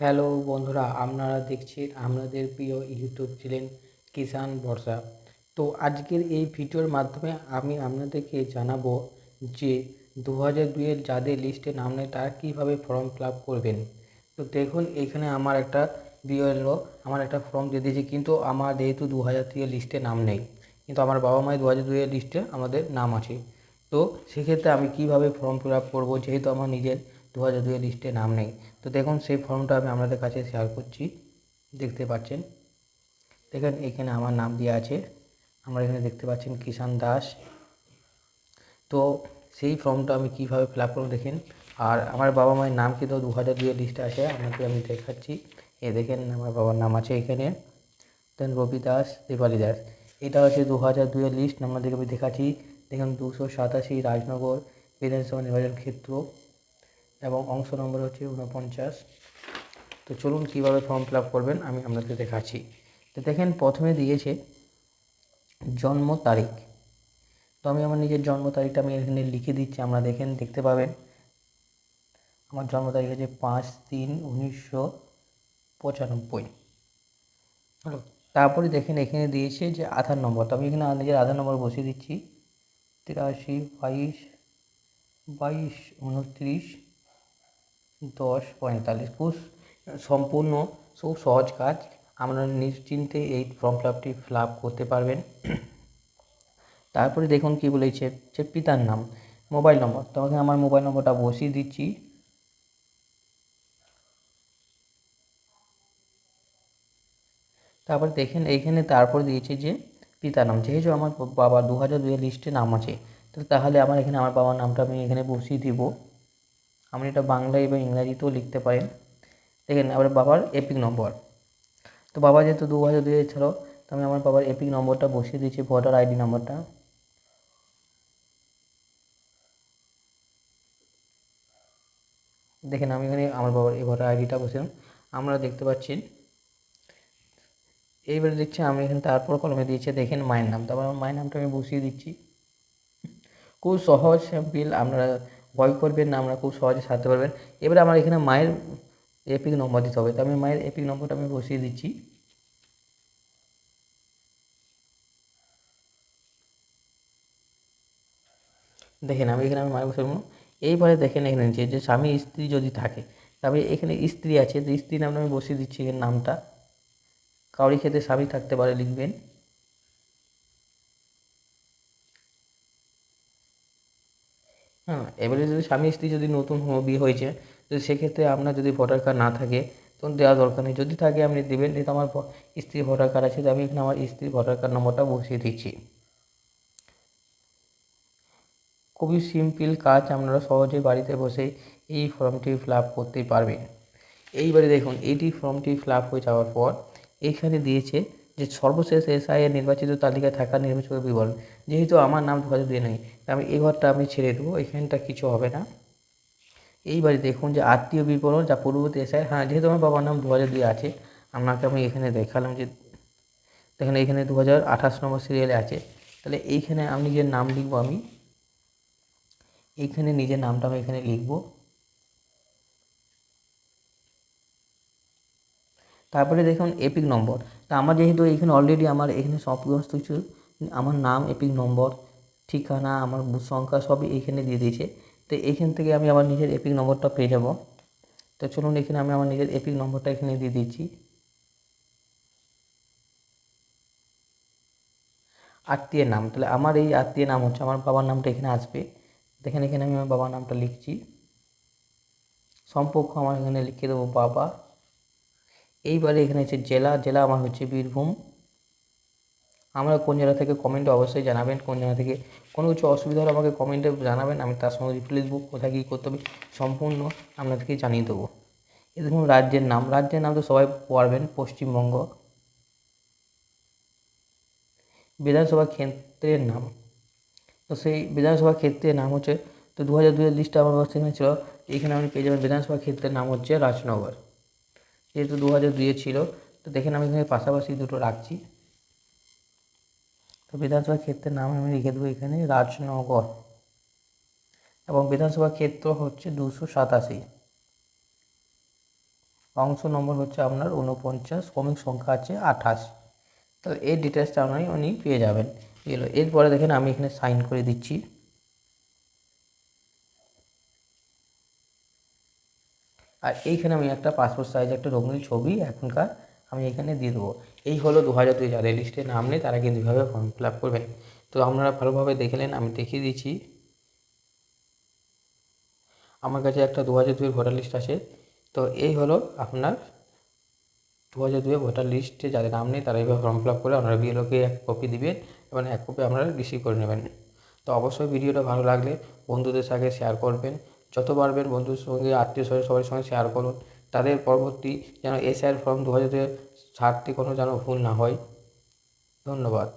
Hello বন্ধুরা, আপনারা দেখছেন আপনাদের প্রিয় ইউটিউব চ্যানেল কিষান বর্ষা। তো আজকের এই ভিডিওর মাধ্যমে আমি আপনাদেরকে জানাব যে দু হাজার দুইয়ের যাদের লিস্টে নাম নেই, তারা কীভাবে ফর্ম ফিল আপ করবেন। তো দেখুন, এখানে আমার একটা বিএলও আমার একটা ফর্ম দিয়ে দিয়েছে, কিন্তু আমার যেহেতু দু হাজার দুইয়ের লিস্টে নাম নেই, কিন্তু আমার বাবা মায়ের দু হাজার দুইয়ের লিস্টে আমাদের নাম আছে। তো সেক্ষেত্রে আমি কীভাবে ফর্ম ফিল আপ করব, যেহেতু আমার নিজের দু হাজার দুইয়ের লিস্টে নাম নেই। তো দেখুন, সেই ফর্মটা আমি আপনাদের কাছে শেয়ার করছি। দেখতে পাচ্ছেন। দেখেন, এখানে আমার নাম দেওয়া আছে। আমরা এখানে দেখতে পাচ্ছেন কিষান দাস। তো সেই ফর্মটা আমি কীভাবে ফিল আপ করব দেখেন। আর আমার বাবা মায়ের নাম কিন্তু দু হাজার দুইয়ের লিস্টে আছে, আপনাকে আমি দেখাচ্ছি। এ দেখেন, আমার বাবার নাম আছে এখানে। দেন রবি দাস, দীপালি দাস। এটা হচ্ছে দু হাজার দুইয়ের লিস্ট আপনাদেরকে আমি দেখাচ্ছি। দেখুন, দুশো সাতাশি রাজনগর, বিধানসভা নির্বাচন ক্ষেত্র। এবং অংশ নম্বর হচ্ছে ঊনপঞ্চাশ। তো চলুন কীভাবে ফর্ম ফিল আপ করবেন আমি আপনাদের দেখাচ্ছি। তো দেখেন প্রথমে দিয়েছে জন্ম তারিখ। তো আমি আমার নিজের জন্ম তারিখটা আমি এখানে লিখে দিচ্ছি আমরা দেখেন দেখতে পাবেন। আমার জন্ম তারিখ হচ্ছে পাঁচ তিন উনিশশো পঁচানব্বই। হলো তারপরে দেখেন এখানে দিয়েছে যে আধার নম্বর। তো আমি এখানে নিজের আধার নম্বর বসিয়ে দিচ্ছি। তিরাশি বাইশ বাইশ উনত্রিশ দশ পঁয়তাল্লিশ খুব সম্পূর্ণ, খুব সহজ কাজ। আপনারা নিশ্চিন্তে এই ফর্ম ফিল আপটি ফিল আপ করতে পারবেন। তারপরে দেখুন কী বলেছে, যে পিতার নাম, মোবাইল নম্বর। তোমাকে আমার মোবাইল নম্বরটা বসিয়ে দিচ্ছি। তারপর দেখেন, এইখানে তারপর দিয়েছে যে পিতার নাম। যেহেতু আমার বাবা দু হাজার দুইয়ের লিস্টে নাম আছে তাহলে আমার এখানে আমার বাবার নামটা আমি এখানে বসিয়ে দিব। আপনি এটা বাংলা এবং ইংরাজিতেও লিখতে পারেন। দেখেন, আমার বাবার এপিক নম্বর তো বাবা যেহেতু দু হাজার দুই ছিল, তো আমি আমার বাবার এপিক নম্বরটা বসিয়ে দিয়েছি ভোটার আইডি নম্বরটা দেখেন, আমি এখানে আমার বাবার এই ভোটার আইডিটা বসিলাম আমরা দেখতে পাচ্ছি, এইবারে দেখছি আমি এখানে তারপর কলমে দিয়েছে, দেখেন, মায়ের নাম। তারপর আমার মায়ের নামটা আমি বসিয়ে দিচ্ছি। খুব সহজ বিল আপনারা ভয় করবেন না, আমরা খুব সহজে সারতে পারবেন। এবারে আমার এখানে মায়ের এপিক নম্বর দিতে হবে। তো আমি মায়ের এপিক নম্বরটা আমি বসিয়ে দিচ্ছি। দেখেন, আমি এখানে আমি মায়ের বসে এইবারে দেখেন এখানে যে যে স্বামী স্ত্রী যদি থাকে তবে এখানে স্ত্রী আছে, তো স্ত্রী নামটা আমি বসিয়ে দিচ্ছি এখানে নামটা। কাউরি ক্ষেত্রে স্বামী থাকতে পারে, লিখবেন। হ্যাঁ। এবারে যদি স্বামী স্ত্রী যদি নতুন বিয়ে হয়েছে, তো সেক্ষেত্রে আপনার যদি ভোটার কার্ড না থাকে তখন দেওয়া দরকার নেই। যদি থাকে, আপনি দেবেন, যেহেতু আমার স্ত্রী ভোটার কার্ড আছে, তো আমি এখানে আমার স্ত্রীর ভোটার কার্ড নম্বরটা বসিয়ে দিচ্ছি। খুবই সিম্পল কাজ, আপনারা সহজে বাড়িতে বসে এই ফর্মটি ফিল আপ করতে পারবেন। এইবারে দেখুন এইটি ফর্মটি ফিল আপ হয়ে যাওয়ার পর, এখানে দিয়েছে যে সর্বশেষ এসআইয়ের নির্বাচিত তালিকায় থাকা নির্বাচিত বিবরণ যেহেতু আমার নাম দু হাজার দুই নেই আমি এই ঘরটা আমি ছেড়ে দেবো, এখানটা কিছু হবে না। এইবারে দেখুন যে আত্মীয় বিবরণ যা পূর্ববর্তী এসআই হ্যাঁ যেহেতু আমার বাবার নাম দু হাজার দুই আছে, আপনাকে আমি এখানে দেখালাম যে, দেখেন এখানে দু হাজার আঠাশ নম্বর সিরিয়ালে আছে। তাহলে এইখানে আমি যে নাম লিখব আমি, এইখানে নিজের নামটা আমি এখানে লিখব। তারপরে দেখুন এপিক নম্বর। তা আমার যেহেতু এখানে অলরেডি আমার এখানে সমস্ত কিছু, আমার নাম, এপিক নম্বর, ঠিকানা, আমার বুথ সংখ্যা সবই এইখানে দিয়ে দিয়েছে। তো এইখান থেকে আমি আমার নিজের এপিক নম্বরটা পেয়ে যাব। তো চলুন এখানে আমি আমার নিজের এপিক নম্বরটা এখানে দিয়ে দিচ্ছি। আত্মীয়ের নাম, তাহলে আমার এই আত্মীয় নাম হচ্ছে, আমার বাবার নামটা এখানে আসবে। দেখেন, এখানে আমি আমার বাবার নামটা লিখছি। সম্পর্ক আমার এখানে লিখে দেবো বাবা। এইবারে এখানে হচ্ছে জেলা জেলা আমার হচ্ছে বীরভূম। আমরা কোন জেলা থেকে কমেন্টে অবশ্যই জানাবেন, কোন জেলা থেকে কোনো কিছু অসুবিধা হলে আমাকে কমেন্টে জানাবেন, আমি তার সঙ্গে রিপ্লাই দেবো কোথায় কী করতে হবে সম্পূর্ণ আপনাদেরকে জানিয়ে দেবো। এ দেখুন রাজ্যের নাম রাজ্যের নাম তো সবাই পারবেন, পশ্চিমবঙ্গ। বিধানসভা ক্ষেত্রের নাম। তো সেই বিধানসভা ক্ষেত্রের নাম হচ্ছে, তো দু হাজার দুয়ের লিস্টে আমার সেখানে ছিল, এখানে আপনি পেয়ে যাবেন বিধানসভা ক্ষেত্রের নাম হচ্ছে রাজনগর। যেহেতু দু হাজার দুইয়ে ছিল, তো দেখেন আমি এখানে পাশাপাশি দুটো রাখছি। তো বিধানসভা ক্ষেত্রের নাম আমি লিখে দেবো এখানে, রাজনগর। এবং বিধানসভা ক্ষেত্র হচ্ছে দুশো সাতাশি। অংশ নম্বর হচ্ছে আপনার উনপঞ্চাশ শ্রমিক সংখ্যা আছে আঠাশ। তাহলে এই ডিটেলসটা আপনি উনি পেয়ে যাবেন। এরপরে দেখেন আমি এখানে সাইন করে দিচ্ছি। আর এইখানে আমি একটা পাসপোর্ট সাইজ একটা রঙিন ছবি এখনকার আমি এখানে দিয়ে দেবো। এই হলো দু হাজার দুই যাদের লিস্টে নাম নেই, তারা কিন্তু এভাবে ফর্ম ফিল আপ করবেন। তো আপনারা ভালোভাবে দেখলেন আমি দেখিয়ে দিচ্ছি। আমার কাছে একটা দু হাজার দুইয়ের ভোটার লিস্ট আছে। তো এই হলো আপনার দু হাজার দুয়ে ভোটার লিস্টে যাদের নাম নেই, তারা এইভাবে ফর্ম ফিল আপ করে আপনারা বিএলওকে এক কপি দিবেন এবং এক কপি আপনারা রিসিভ করে নেবেন। তো অবশ্যই ভিডিওটা ভালো লাগলে বন্ধুদের সাথে শেয়ার করবেন। যত পারবেন বন্ধুর সঙ্গে, আত্মীয় স্বজন সবার সঙ্গে শেয়ার করুন। তাদের পরবর্তী যেন এসআইয়ের ফর্ম দু হাজার ছাড়তে কোনো যেন ভুল না হয়। ধন্যবাদ।